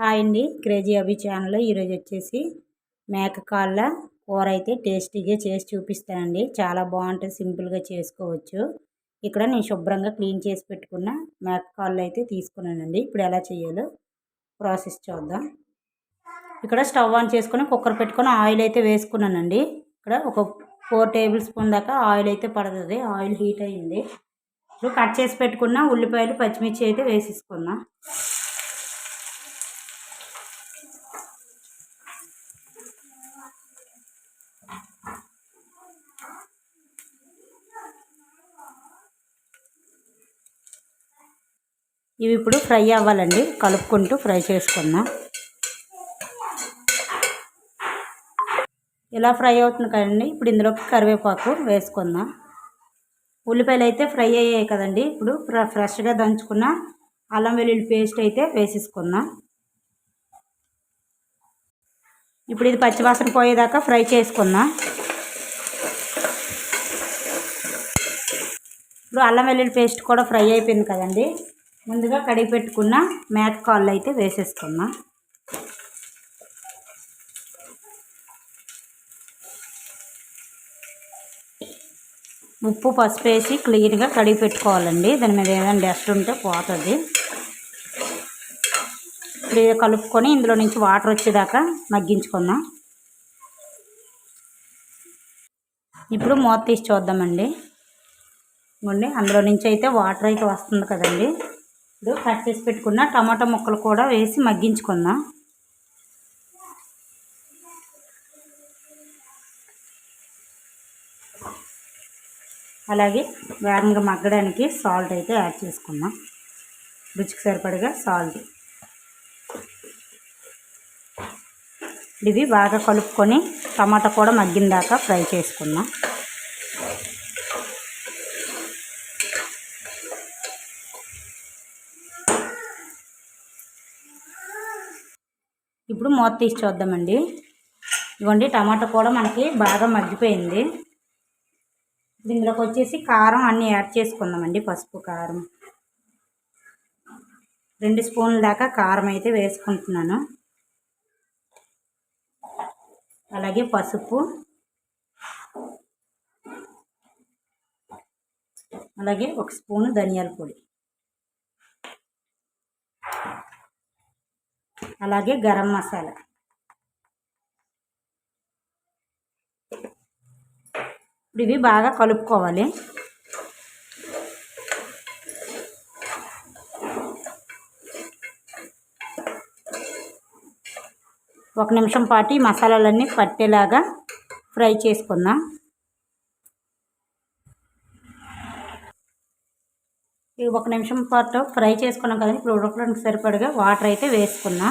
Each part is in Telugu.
హాయ్ అండి. క్రేజీ అభి ఛానల్లో ఈరోజు వచ్చేసి మేక కాళ్ళ కూర అయితే టేస్టీగా చేసి చూపిస్తానండి. చాలా బాగుంటుంది సింపుల్గా చేసుకోవచ్చు. ఇక్కడ నేను శుభ్రంగా క్లీన్ చేసి పెట్టుకున్న మేక కాళ్ళు అయితే తీసుకున్నానండి. ఇప్పుడు ఎలా చేయాలో ప్రాసెస్ చూద్దాం. ఇక్కడ స్టవ్ ఆన్ చేసుకుని కుక్కర్ పెట్టుకొని ఆయిల్ అయితే వేసుకున్నానండి. ఇక్కడ ఒక ఫోర్ టేబుల్ స్పూన్ దాకా ఆయిల్ అయితే పడుతుంది. ఆయిల్ హీట్ అయ్యింది. ఇప్పుడు కట్ చేసి పెట్టుకున్న ఉల్లిపాయలు పచ్చిమిర్చి అయితే వేసేసుకుందాం. ఇవి ఇప్పుడు ఫ్రై అవ్వాలండి. కలుపుకుంటూ ఫ్రై చేసుకుందాం. ఇలా ఫ్రై అవుతుంది కదండి. ఇప్పుడు ఇందులోకి కరివేపాకు వేసుకుందాం. ఉల్లిపాయలు అయితే ఫ్రై అయ్యాయి కదండి. ఇప్పుడు ఫ్రెష్గా దంచుకున్న అల్లం వెల్లుల్లి పేస్ట్ అయితే వేసేసుకుందాం. ఇప్పుడు ఇది పచ్చివాసన పోయేదాకా ఫ్రై చేసుకుందాం. ఇప్పుడు అల్లం వెల్లుల్లి పేస్ట్ కూడా ఫ్రై అయిపోయింది కదండి. ముందుగా కడిగి పెట్టుకున్న మేత కాళ్ళు అయితే వేసేసుకున్నా ఉప్పు పసుపు వేసి క్లీన్గా కడిగి పెట్టుకోవాలండి. దాని మీద ఏదైనా డస్ట్ ఉంటే పోతుంది. ఇప్పుడు కలుపుకొని ఇందులో నుంచి వాటర్ వచ్చేదాకా మగ్గించుకుందాం. ఇప్పుడు మూత తీసి చూద్దామండి. అందులో నుంచి అయితే వాటర్ అయితే వస్తుంది కదండి. ఇప్పుడు కట్ చేసి పెట్టుకున్న టమాటా ముక్కలు కూడా వేసి మగ్గించుకుందాం. అలాగే వేగంగా మగ్గడానికి సాల్ట్ అయితే యాడ్ చేసుకుందాం. రుచికి సరిపడగా సాల్ట్. ఇవి బాగా కలుపుకొని టమాటా కూడా మగ్గిన దాకా ఫ్రై చేసుకుందాం. ఇప్పుడు మూత తీసి చూద్దామండి. ఇవ్వండి టమాటా కూడా మనకి బాగా మగ్గిపోయింది. దీనిలోకి వచ్చేసి కారం అన్నీ యాడ్ చేసుకుందామండి పసుపు కారం. రెండు స్పూన్ల దాకా కారం అయితే వేసుకుంటున్నాను. అలాగే పసుపు. అలాగే ఒక స్పూను ధనియాల పొడి. అలాగే గరం మసాలా. ఇప్పుడు ఇవి బాగా కలుపుకోవాలి. ఒక నిమిషం పాటు ఈ మసాలాలన్నీ పట్టేలాగా ఫ్రై చేసుకుందాం. ఇవి ఒక నిమిషం పాటు ఫ్రై చేసుకున్నాం కదండి. ఇప్పుడు ఉడకడానికి సరిపడగా వాటర్ అయితే వేసుకున్నా.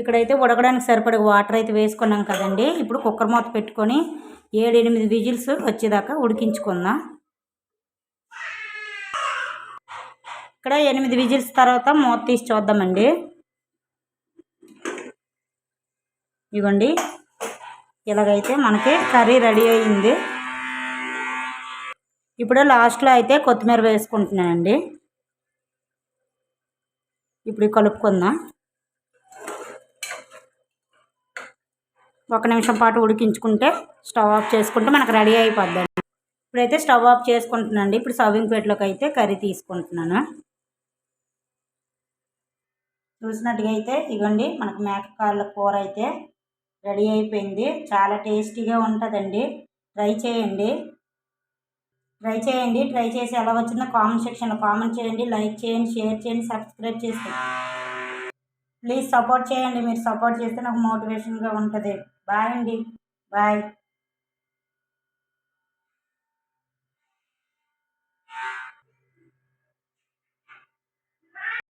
ఇక్కడైతే ఉడకడానికి సరిపడ వాటర్ అయితే వేసుకున్నాం కదండి. ఇప్పుడు కుక్కర్ మూత పెట్టుకొని ఏడు ఎనిమిది విజిల్స్ వచ్చేదాకా ఉడికించుకుందాం. ఇక్కడ ఎనిమిది విజిల్స్ తర్వాత మూత తీసి చూద్దామండి. ఇవ్వండి. ఇలాగైతే మనకి కర్రీ రెడీ అయింది ఇప్పుడు లాస్ట్లో అయితే కొత్తిమీర వేసుకుంటున్నానండి. ఇప్పుడు కలుపుకుందాం. ఒక నిమిషం పాటు ఉడికించుకుంటే స్టవ్ ఆఫ్ చేసుకుంటే మనకు రెడీ అయిపోద్దండి. ఇప్పుడైతే స్టవ్ ఆఫ్ చేసుకుంటున్నానండి. ఇప్పుడు సర్వింగ్ ప్లేట్లోకి అయితే కర్రీ తీసుకుంటున్నాను. చూసినట్టుగా అయితే ఇవ్వండి మనకు మేకకాళ్ళ కూర అయితే రెడీ అయిపోయింది. చాలా టేస్టీగా ఉంటుందండి. ట్రై చేయండి. ట్రై చేయండి. ట్రై చేసి ఎలా వచ్చిందో కామెంట్ సెక్షన్లో కామెంట్ చేయండి. లైక్ చేయండి షేర్ చేయండి సబ్స్క్రైబ్ చేసుకోండి ప్లీజ్ సపోర్ట్ చేయండి. మీరు సపోర్ట్ చేస్తే నాకు మోటివేషన్గా ఉంటుంది. బాయ్ అండి. బాయ్.